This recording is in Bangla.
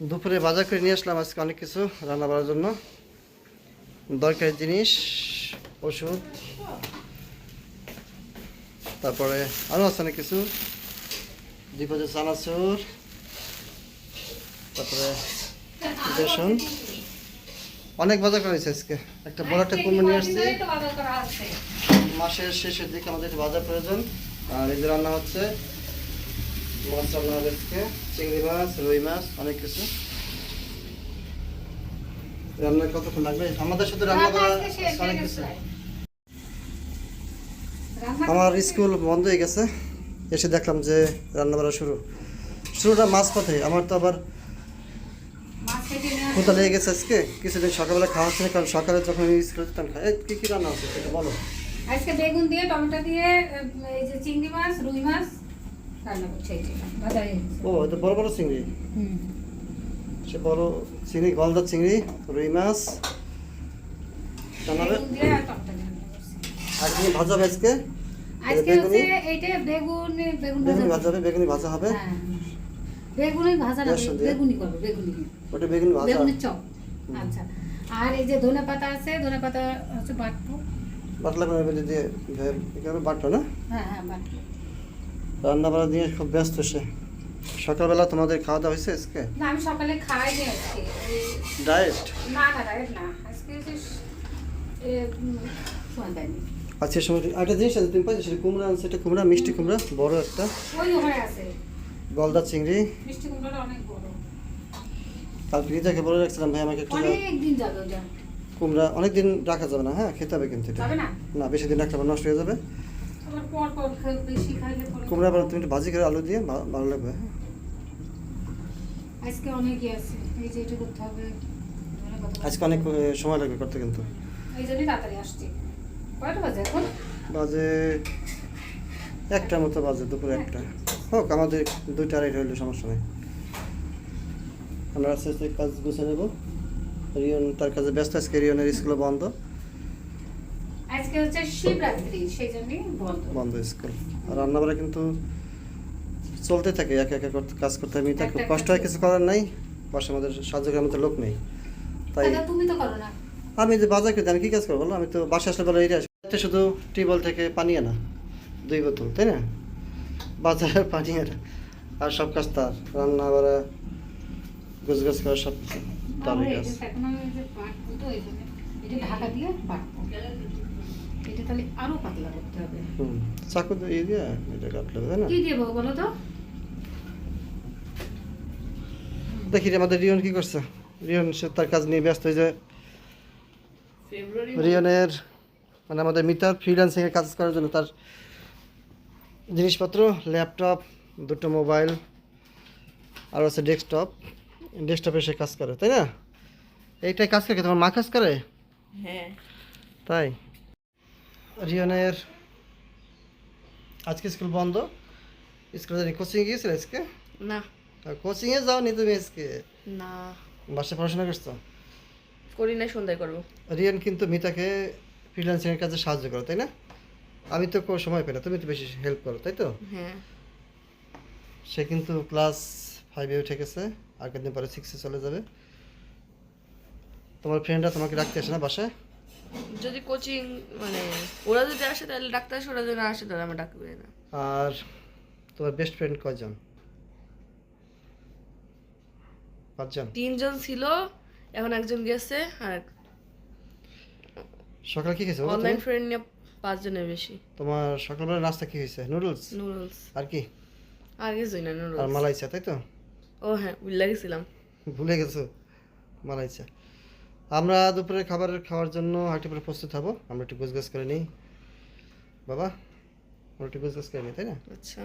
দুপুরে বাজার করে নিয়ে আসলাম আজকে অনেক কিছু রান্না করার জন্য। দরকারি জিনিস, ওষুধ, তারপরে আরও আছে অনেক কিছু। দ্বিপদে চানাচুর, তারপরে বেসন অনেক বাজার করা হয়েছে আজকে। একটা বড় একটা কুমড়ো নিয়ে আসছি। মাসের শেষের দিকে আমাদের বাজার প্রয়োজন। আর যে রান্না হচ্ছে মাছ রান্না হবে আজকে চিংড়ি মাছ রুই মাছ অনেক কিছু। রান্না কতক্ষণ লাগবে? আমাদের সাথে রান্না করা অনেক কিছু। আমার স্কুল বন্ধ হয়ে গেছে। এসে দেখলাম যে রান্না করা শুরু। শুরুটা মাছ পথে। আমার তো আবার কোথা লেগে গেছে আজকে। কিছুদিন সকালবেলা খাওয়া হচ্ছে না কারণ সকালে যখন স্কুলে যেতাম খাই কী কী রান্না হচ্ছে সেটা বলো। আজকে বেগুন দিয়ে টমেটো দিয়ে এই যে চিংড়ি মাছ রুই মাছ রান্না করছে বাজারে ও এটা বড় বড় চিংড়ি হুম। সে বড় চিংড়ি গলদা চিংড়ি রুই মাছ জানাবে আর টমেটো দিয়ে রান্না করছে। আর কি ভাজা হবে আজকে আজকে বেগুনি? হচ্ছে এইটা বেগুন বেগুন ভাজা হবে বেগুনি ভাজা হবে হ্যাঁ বেগুনি ভাজা না বেগুনি করব বেগুনি ওটা বেগুনি ভাজা বেগুনের চপ আচ্ছা আর এই যে ধনে পাতা আছে ধনে পাতা হচ্ছে বাটবো বাটলা করে দিয়ে বাটলো না হ্যাঁ হ্যাঁ বাটবো রান্না বান্না দিয়ে খুব ব্যস্ত সে। সকালবেলা তোমাদের খাওয়া দাওয়া হয়েছে আজকে? না আমি সকালে খাই নি আজকে। ডায়েট? না না ডায়েট না। আজকে উম, সময় একটা জিনিস আছে তুমি পাইছো সেটা কুমড়া আনছে এটা কুমড়া মিষ্টি কুমড়া বড় একটা। ওই ওখানে আছে। গলদা চিংড়ি। মিষ্টি কুমড়োটা অনেক বড়। কাল ফ্রিজাকে বলে রাখছিলাম ভাই আমাকে একটা অনেক দিন যাবে ওটা। কুমড়া অনেক দিন রাখা যাবে না হ্যাঁ খেতে হবে কিন্তু এটা। না? না বেশি দিন রাখলে নষ্ট হয়ে যাবে। কুমড়া আবার তুমি একটু ভাজি করে আলু দিয়ে ভালো লাগবে হ্যাঁ? আজকে অনেকই আছে এই যে এটা করতে হবে আজকে অনেক সময় লাগবে করতে কিন্তু। এই জন্যই তাড়াতাড়ি আসছি। কয়টা বাজে এখন? বাজে একটার মতো বাজে দুপুরে একটা। হোক আমাদের দুইটা আড়াই হইলে সমস্যা নেই। আমরা আস্তে আস্তে কাজ গুছিয়ে নেব। রিয়ন তার কাজে ব্যস্ত আজকে রিয়নের স্কুল বন্ধ। আজকে হচ্ছে শিবরাত্রি সেই জন্যই বন্ধ। বন্ধ স্কুল। আর রান্নাবাড়া কিন্তু চলতে থাকে একে একে করতে কাজ করতে মিতা খুব কষ্ট হয় কিছু করার নাই। বাসার মধ্যে সাহায্য করার মতো লোক নেই। তাই তুমি তো করো না। আমি যে বাজার করে আমি কি কাজ করব আমি তো বাসা আসলে বলে এটা আসে শুধু টিউবওয়েল থেকে পানি আনা দুই বোতল তাই না? বাজারের পানি আনা আর সব কাজ তার। রান্না করা গোছ গাছ করা সব কিছু তার আমার এই কাজ এটা তাহলে আরও পাতলা করতে হবে। হুম চাকু দিয়ে দিয়ে এটা কাটলে হবে, না? কি দিয়ে বলো বলো তো? দেখি রে আমাদের রিয়ন কি করছে? রিয়ন সে তার কাজ নিয়ে ব্যস্ত হয়ে যায় রিয়নের মানে আমাদের মিতার ফ্রিল্যান্সিং এর কাজ করার জন্য তার জিনিসপত্র ল্যাপটপ দুটো মোবাইল আর আছে ডেস্কটপ ডেস্কটপে সে কাজ করে তাই না? এইটাই কাজ করে তোমার মা কাজ করে? হ্যাঁ। তাই? রিয়নের আজকে স্কুল বন্ধ। স্কুলে কোচিং গিয়েছিল আজকে? না। কোচিংয়ে যাওনি তুমি আজকে? না। বাসায় পড়াশোনা করছ? করি না সন্ধ্যায় করব। রিয়ান কিন্তু মিতাকে ফ্রিল্যান্সিং এর কাজে সাহায্য করো তাই না? আমি তো কোনো সময় পাই না তুমি তো বেশি হেল্প করো তাই তো? হ্যাঁ। সে কিন্তু ক্লাস ফাইভে উঠে গেছে আর কদিন পরে সিক্সে চলে যাবে। তোমার ফ্রেন্ডরা তোমাকে রাখতে আসে না বাসায়? যদি কোচিং মানে ওরা যদি আসে তাহলে ডাক্তার আসে ওরা যদি না আসে তাহলে আমার ডাকবে না। আর তোমার বেস্ট ফ্রেন্ড কয়জন? পাঁচজন? তিনজন ছিল এখন একজন গেছে আর সকালে কি খেয়েছো অনলাইন ফ্রেন্ড নিয়ে পাঁচজনের বেশি। তোমার সকালবেলা নাস্তা কি হয়েছে? নুডলস? নুডলস। আর কি? আর কিছুই না নুডলস। আর মালাইচা তাই তো? ও হ্যাঁ উল্লা গেছিলাম। ভুলে গেছো? মালাইচা। আমরা দুপুরে খাবারের খাওয়ার জন্য হাঁটি পরে প্রস্তুত হব। আমরা একটু গোছগাছ করে নিই। বাবা, আমরা একটু গোছগাছ করে নিই, তাই না? আচ্ছা।